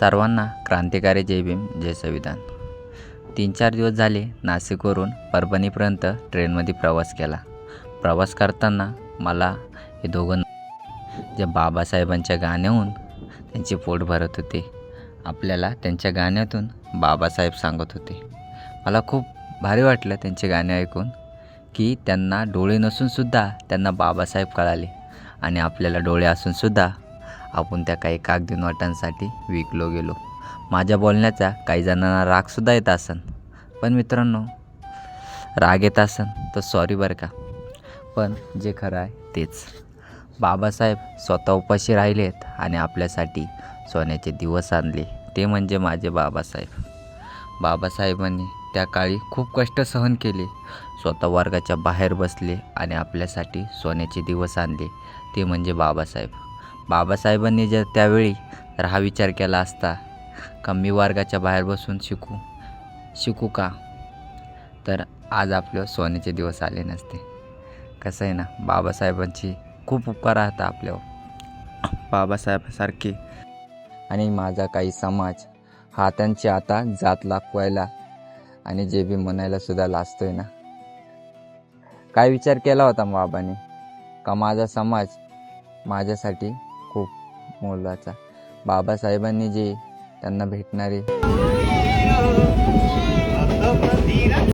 सर्वांना क्रांतिकारी जय भीम जय संविधान. तीन चार दिवस झाले नाशिकवरून परभणीपर्यंत ट्रेनमध्ये प्रवास केला. प्रवास करताना मला हे दोघं जे बाबासाहेबांच्या गाण्याहून त्यांचे पोट भरत होते आपल्याला त्यांच्या गाण्यातून बाबासाहेब सांगत होते. मला खूप भारी वाटलं त्यांचे गाणे ऐकून की त्यांना डोळे नसूनसुद्धा त्यांना बाबासाहेब कळाले आणि आपल्याला डोळे असूनसुद्धा आपण त्या काही कागदी नोटांसाठी विकलो गेलो. माझ्या बोलण्याचा काही जणांना रागसुद्धा येत असन. पण मित्रांनो राग येत असन तर सॉरी बरं का. पण जे खरं आहे तेच. बाबासाहेब स्वतः उपाशी राहिलेत आणि आपल्यासाठी सोन्याचे दिवस आणले. ते म्हणजे माझे बाबासाहेब. बाबासाहेबांनी त्या काळी खूप कष्ट सहन केले. स्वतः वर्गाच्या बाहेर बसले आणि आपल्यासाठी सोन्याचे दिवस आणले. ते म्हणजे बाबासाहेब. बाबासाहेबांनी जर त्यावेळी तर हा विचार केला असता का मी वर्गाच्या बाहेर बसून शिकू शिकू का? तर आज आपलं सोन्याचे दिवस आले नसते. कसं आहे ना बाबासाहेबांची खूप उपकार राहतात आपल्यावर. बाबासाहेबासारखे आणि माझा काही समाज हा त्यांची आता जात लापवायला आणि जे बी म्हणायला सुद्धा लाजतोय ना. काय विचार केला होता बाबाने? का माझा समाज माझ्यासाठी मोलाचा. बाबासाहेबांनी जे त्यांना भेटणारे